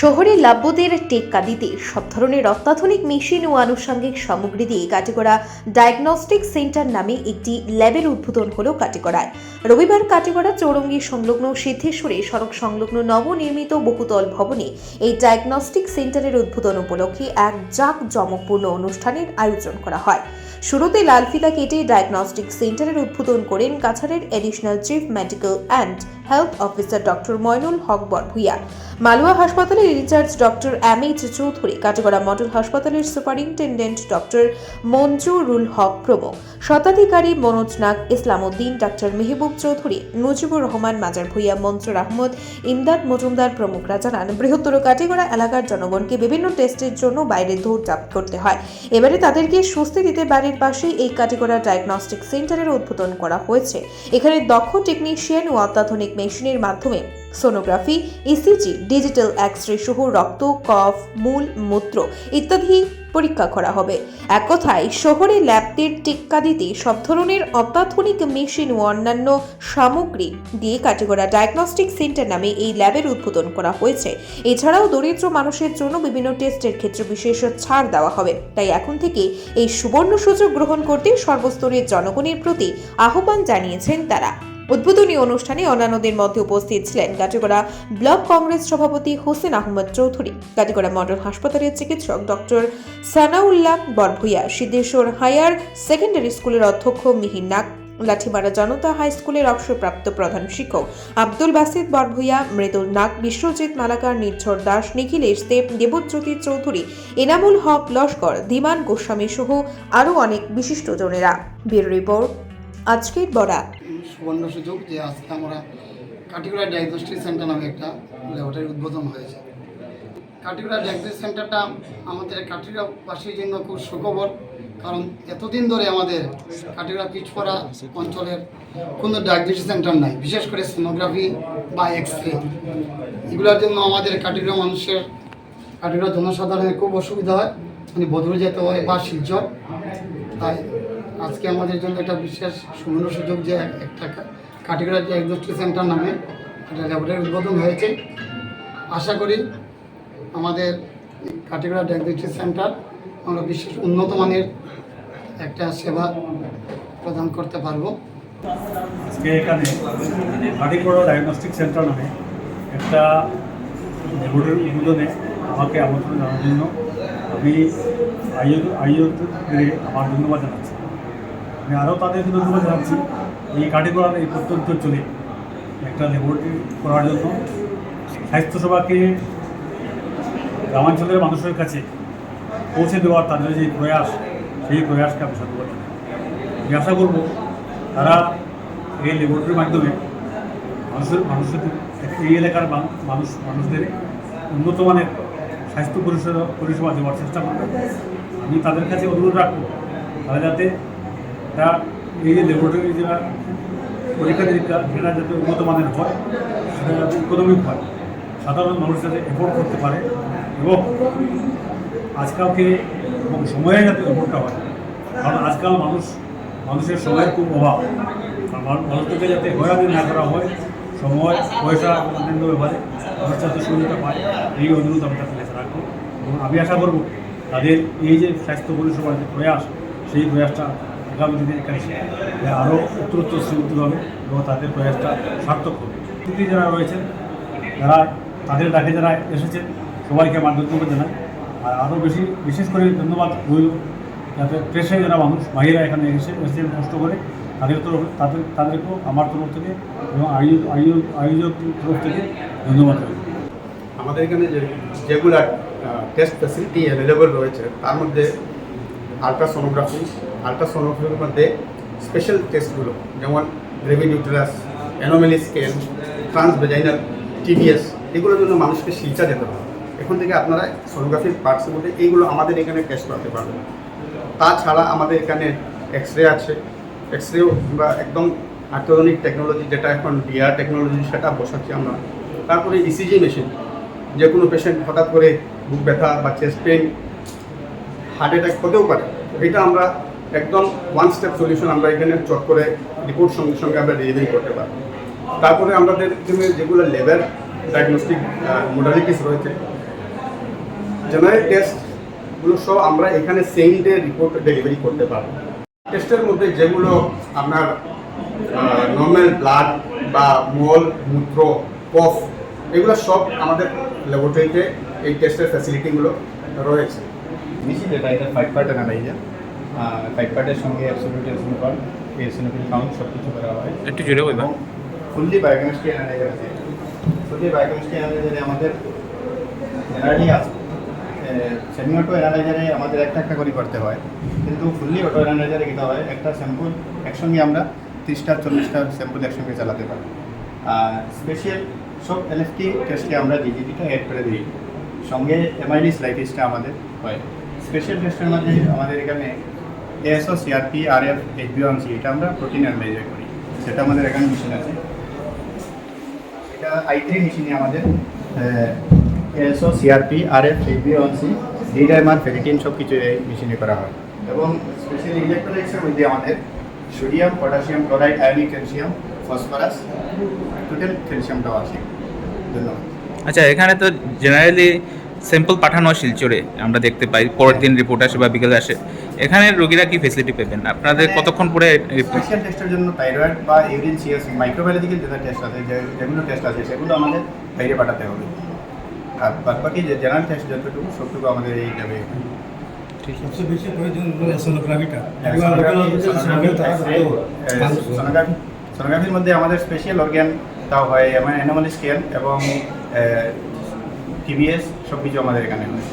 শহরে লাভ্যদের টেক্কা দিতে সব ধরনের অত্যাধুনিক মেশিন ও আনুষঙ্গিক সামগ্রী দিয়ে কাটিগড়া ডায়াগনস্টিক সেন্টার নামে একটি ল্যাবের উদ্বোধন হলো কাটিগড়ায়। রবিবার কাটিগড়া চৌরঙ্গি সংলগ্ন সিদ্ধেশ্বরে সড়ক সংলগ্ন নবনির্মিত বহুতল ভবনে এই ডায়াগনস্টিক সেন্টারের উদ্বোধন উপলক্ষে এক জাঁক জমকপূর্ণ অনুষ্ঠানের আয়োজন করা হয়। শুরুতে লালফিতা কেটে ডায়াগনস্টিক সেন্টারের উদ্বোধন করেন কাছাড়ের additional chief medical and health officer doctor Mainul Haque Barbhuiya. Malua হাসপাতালের incharge doctor M H Choudhury. Katigorah model হাসপাতালের সুপারিনটেন্ডেন্ট ডক্টর মঞ্জুরুল হক প্রমুখ। শতাধিকারী মনোজ নাগ ইসলাম উদ্দিন ডক্টর মেহবুব চৌধুরী, মুজিবুর রহমান, মাজার ভুইয়া, মনসুর আহমদ, ইমদাদ মজুমদার প্রমুখরা জানান, বৃহত্তর কাটিগড়া এলাকার জনগণকে বিভিন্ন টেস্টের জন্য বাইরে দৌড়ঝাঁপ করতে হয়। এবারে তাদেরকে স্বস্তি দিতে বাড়ির পাশেই এই কাটিগড়া ডায়াগনস্টিক সেন্টারের উদ্বোধন করা হয়েছে। এখানে দক্ষ টেকনিশিয়ান ও অত্যাধুনিক মেশিনের মাধ্যমে। Sonography ECG digital X ray সহ রক্ত, কফ, মূল, মূত্র ইত্যাদি পরীক্ষা করা হবে। এক কথায়, শহরে ল্যাবদের টিক্কা দিতে সব ধরনের অত্যাধুনিক মেশিন ও অন্যান্য সামগ্রী দিয়ে কাটিগড়া ডায়াগনস্টিক সেন্টার নামে এই ল্যাবের উদ্বোধন করা হয়েছে। এছাড়াও দরিদ্র মানুষের জন্য বিভিন্ন টেস্টের ক্ষেত্রে বিশেষ ছাড় দেওয়া হবে। তাই এখন থেকে এই সুবর্ণ সুযোগ গ্রহণ করতে সর্বস্তরের জনগণের প্রতি আহ্বান জানিয়েছেন তারা। উদ্বোধনী অনুষ্ঠানে অন্যান্যদের মধ্যে উপস্থিত ছিলেন কাটিগড়া ব্লক কংগ্রেস সভাপতি হোসেন আহমদ চৌধুরী কাটিগড়া মডেল হাসপাতালের চিকিৎসক doctor Sanaullah Barbhuiya, Siddheswar higher secondary স্কুলের অধ্যক্ষ মিহির নাগ, লাঠিমারা জনতা হাই স্কুলের অবসরপ্রাপ্ত প্রধান শিক্ষক আব্দুল বাসিদ বরভুইয়া, মৃদুল নাগ, বিশ্বজিৎ মালাকার, নির্ঝর দাস, নিখিলেশ দেব, দেবজ্যোতি চৌধুরী, এনামুল হক লস্কর, ধীমান গোস্বামী সহ আরও অনেক বিশিষ্টজনেরা ব্যুরো রিপোর্ট, আজকের বড়া সুবর্ণ সুযোগ যে আজকে আমরা কাটিগড়া ডায়াগনস্টিক সেন্টার নামে একটা ল্যাবরেটরি উদ্বোধন হয়েছে। কাটিগড়া ডায়াগনস্টিক সেন্টারটা আমাদের কাটিগড়াবাসীর জন্য খুব সুখবর, কারণ এতদিন ধরে আমাদের কাটিগড়া পিছপড়া অঞ্চলের কোনো ডায়াগনস্টিক সেন্টার নাই, বিশেষ করে সোনোগ্রাফি বা এক্স রে এগুলোর জন্য আমাদের কাটিগড়া মানুষের কাটিগড়া জনসাধারণের খুব অসুবিধা হয় মানে বদলে যেতে হয় বা শিলচর। তাই আজকে আমাদের জন্য একটা বিশেষ সুবর্ণ সুযোগ যে একটা কাটিগড়া ডায়াগনস্টিক সেন্টার নামে একটা ল্যাবরেটরি উদ্বোধন হয়েছে। আশা করি আমাদের কাটিগড়া ডায়াগনস্টিক সেন্টার আমরা বিশেষ উন্নত মানের একটা সেবা প্রদান করতে পারব। আজকে এখানে কাটিগড়া ডায়াগনস্টিক সেন্টার নামে একটা ল্যাবরেটরি উদ্বোধনে আমাকে আমন্ত্রণ জানানোর জন্য আমি আইওদের আমার ধন্যবাদ জানাচ্ছি। আমি আরও তাদেরকে ধন্যবাদ জানাচ্ছি। এই কাটিগড়ার এই প্রত্যন্ত অঞ্চলে একটা ল্যাবরেটরি করার জন্য স্বাস্থ্যসেবাকে গ্রামাঞ্চলের মানুষের কাছে পৌঁছে দেওয়ার তাদের যে প্রয়াস, সেই প্রয়াসকে আমি সাধুবাদ জানাই। আমি আশা করব তারা এই ল্যাবরেটরির মাধ্যমে মানুষের মানুষের, এই এলাকার মান- মানুষ, মানুষদের উন্নত মানের স্বাস্থ্য পরিষেবা পরিষেবা দেওয়ার চেষ্টা করবে। আমি তাদের কাছে অনুরোধ রাখব তারা যাতে তারা এই যে ল্যাবরেটরি যেটা পরীক্ষা নিরীক্ষা সেটা যাতে উন্নত মানের হয়, সেটা যাতে ইকোনমিক হয়, সাধারণ মানুষ যাতে এফোর্ড করতে পারে এবং আজকালকে এবং সময়ে যাতে এফোর্ডটা হয়। কারণ আজকাল মানুষ, মানুষের সময়ের খুব অভাব। মানু- মানুষকে যাতে হয়রানি না করা হয়, সময়, পয়সা অন্যান্য ব্যাপারে মানুষ যাতে সুবিধা পায়, এই অনুরোধ আমি তাদের কাছে রাখব। এবং আমি আশা করব তাদের এই যে স্বাস্থ্য পরিষেবার যে প্রয়াস, সেই প্রয়াসটা আগামী দিনে এখানে আরও উত্তরোত্তর শ্রীমুক্ত হবে এবং তাদের প্রয়াসটা সার্থক হবে। যারা রয়েছেন, যারা তাদের ডাকে যারা এসেছেন, সবাইকে আমার ধন্যবাদ জানাই। আর আরও বেশি, বিশেষ করে ধন্যবাদ রইল যাতে প্রেসে যারা মানুষ ভাইয়েরা এখানে এসে এসে কষ্ট করে, তাদের তরফ, তাদের, তাদেরকেও আমার তরফ থেকে এবং আয়োজক আয়োজক আয়োজক তরফ থেকে ধন্যবাদ রইল। আমাদের এখানে যে যেগুলা টেস্ট ফ্যাসিলিটি অ্যাভেলেবল রয়েছে, তার মধ্যে আলট্রাসোনোগ্রাফি আলট্রাসোনোগ্রাফির মধ্যে স্পেশাল টেস্টগুলো যেমন gravid uterus anomaly scale transvaginal TVS এগুলোর জন্য মানুষকে শিলচা যেতে হবে। এখন থেকে আপনারা সোনোগ্রাফির পার্টসের মধ্যে এইগুলো আমাদের এখানে টেস্ট করাতে পারবেন। তাছাড়া আমাদের এখানে এক্স রে আছে। এক্স রেও আমরা একদম আত্যাধুনিক টেকনোলজি যেটা এখন ডিআর টেকনোলজি সেটা বসাচ্ছি আমরা। তারপরে ইসিজি মেশিন যে কোনো পেশেন্ট হঠাৎ করে বুক ব্যথা বা চেস্ট পেন হার্ট অ্যাটাক হতেও পারে। এটা আমরা একদম ওয়ান স্টেপ সলিউশন আমরা এখানে চট করে রিপোর্ট সঙ্গে সঙ্গে আমরা ডেলিভারি করতে পারি তারপরে আমাদের যেগুলো লেবার ডায়াগনস্টিক মোডালিটিস রয়েছে জেনারেল টেস্টগুলো সব আমরা এখানে সেম ডে রিপোর্ট ডেলিভারি করতে পারব। টেস্টের মধ্যে যেগুলো আপনার নর্মাল ব্লাড বা মল, মূত্র, কফ, এগুলো সব আমাদের ল্যাবরেটরিতে এই টেস্টের ফ্যাসিলিটিগুলো রয়েছে। ফাইভ পার্ট অ্যানালাইজার ফাইভ পার্টের সঙ্গে অ্যাবসলিউট এসিনোকল এসিনোফিল কাউন্ট সব কিছু করা হয়। একটু জোরে বলবেন এবং ফুললি বায়োকেমিস্ট্রি অ্যানালাইজার আছে। ফুললি বায়োকেমিস্ট্রি অ্যানালাইজারে আমাদের জেনারেলি আছে। সেমি অটো অ্যানালাইজারে আমাদের একটা একটা করে করতে হয়। কিন্তু ফুললি অটো অ্যানালাইজারে কীটা হয় একটা স্যাম্পল একসঙ্গে আমরা তিরিশটা চল্লিশটা স্যাম্পল একসঙ্গে চালাতে পারি। আর স্পেশাল সব এলএফটি টেস্টে আমরা ডিজিটিটা অ্যাড করে দিই। সঙ্গে এমআইডি স্লাইটিসটা আমাদের হয়। স্পেশাল টেস্টের মধ্যে আমাদের এখানে এএসও সিআরপি আর এফ এইচবিওএমসি এটা আমরা প্রোটিন অ্যানালাইজার করি। সেটা আমাদের এখানে মেশিন আছে। এটা আই থ্রি মেশিনে আমাদের ASO CRP R F HBOMC D dimer ferritin সব কিছু এই মেশিনে করা হয়। এবং স্পেশালি ইলেকট্রনিক্সের মধ্যে আমাদের sodium potassium chloride ionic calcium phosphorus total ক্যালসিয়ামটাও আছে। ধন্যবাদ। আচ্ছা এখানে তো জেনারেলি স্যাম্পল পাঠানো শিলচরে, আমরা দেখতে পাই। পরের দিন রিপোর্ট আসে বা বিকেলে আসে। এখানে রোগীরা কি ফেসিলিটি পাবেন? আপনাদের কতক্ষণ পরে স্পেশাল টেস্টের জন্য থাইরয়েড বা ইউরিন সিএস মাইক্রোবায়োলজিক্যাল যেটা টেস্ট আছে যে যেগুলো টেস্ট আছে সেগুলো আমাদের বাইরে পাঠাতে হবে। আর বাদ বাকি যে জেনারেল টেস্ট যতটুকু সবটুকু আমাদের এই যাবে সবচেয়ে বেশি প্রয়োজন হলো সোনোগ্রাফিটা সোনোগ্রাফি সোনোগ্রাফির মধ্যে আমাদের স্পেশাল অর্গ্যান তাও হয় মানে অ্যানোমালি স্ক্যান এবং টিবিএস সব কিছু আমাদের এখানে হয়।